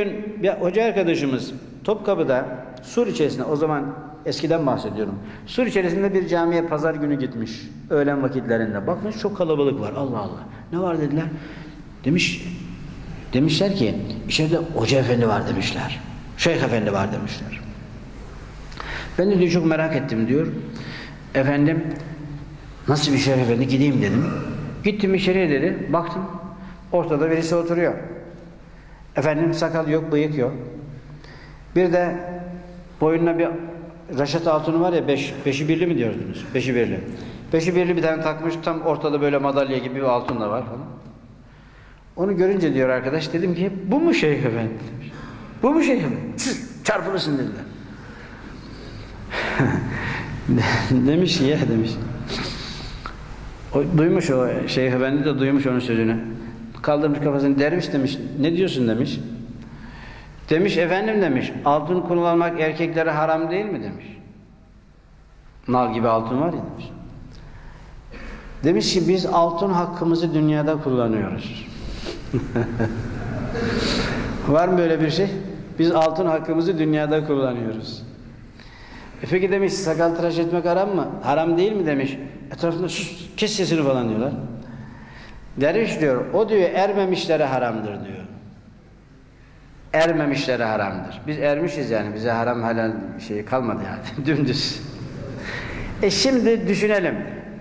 Bugün bir hoca arkadaşımız Topkapı'da Sur içerisinde o zaman eskiden bahsediyorum. Sur içerisinde bir camiye pazar günü gitmiş öğlen vakitlerinde. Bakmış çok kalabalık var. Allah Allah. Ne var dediler. Demiş demişler ki içeride hoca efendi var demişler. Şeyh efendi var demişler. Ben de diyor çok merak ettim diyor. Efendim nasıl bir şeyh efendi gideyim dedim. Gittim içeriye dedi. Baktım ortada birisi oturuyor. Efendim sakal yok, bıyık yok. Bir de boynuna bir raşet altını var ya, beş, beşi birli mi diyordunuz? Beşi birli. Beşi birli bir tane takmış, tam ortada böyle madalya gibi bir altın da var falan. Onu görünce diyor arkadaş, dedim ki bu mu Şeyh Efendi? Bu mu Şeyh Efendi? Siz çarpılırsın dediler. demiş ya demiş. O, duymuş o Şeyh Efendi de duymuş onun sözünü. Kaldırmış kafasını derviş demiş. Ne diyorsun demiş. Demiş efendim demiş. Altın kullanmak erkeklere haram değil mi demiş. Nal gibi altın var ya demiş. Demiş ki biz altın hakkımızı dünyada kullanıyoruz. var mı böyle bir şey? Biz altın hakkımızı dünyada kullanıyoruz. E peki demiş sakal tıraş etmek haram mı? Haram değil mi demiş. Etrafında sus kes sesini falan diyorlar. Derviş diyor, o diyor ermemişlere haramdır diyor. Ermemişlere haramdır. Biz ermişiz yani, bize haram helal şey kalmadı yani, dümdüz. E şimdi düşünelim,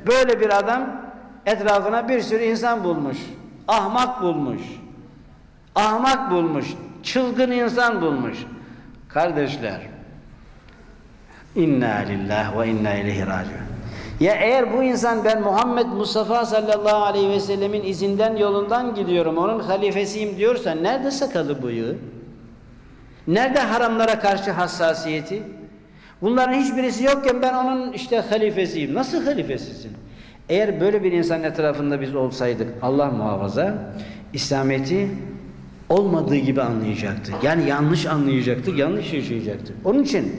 böyle bir adam etrafına bir sürü insan bulmuş, ahmak bulmuş, ahmak bulmuş, çılgın insan bulmuş. Kardeşler, inna lillah ve inna ileyhi raciun. Ya eğer bu insan ben Muhammed Mustafa sallallahu aleyhi ve sellemin izinden yolundan gidiyorum, onun halifesiyim diyorsa nerede sakalı bıyığı? Nerede haramlara karşı hassasiyeti? Bunların hiçbirisi yokken ben onun işte halifesiyim. Nasıl halifesisin? Eğer böyle bir insan etrafında biz olsaydık Allah muhafaza İslamiyet'i olmadığı gibi anlayacaktık. Yani yanlış anlayacaktık, yanlış yaşayacaktık. Onun için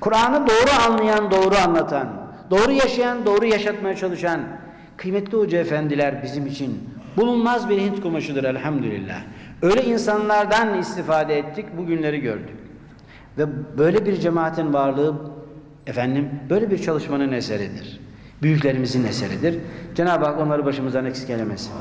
Kur'an'ı doğru anlayan, doğru anlatan, doğru yaşayan, doğru yaşatmaya çalışan kıymetli hoca efendiler bizim için bulunmaz bir Hint kumaşıdır elhamdülillah. Öyle insanlardan istifade ettik, bugünleri gördük. Ve böyle bir cemaatin varlığı efendim böyle bir çalışmanın eseridir. Büyüklerimizin eseridir. Cenab-ı Hak onları başımızdan eksik eylemesin.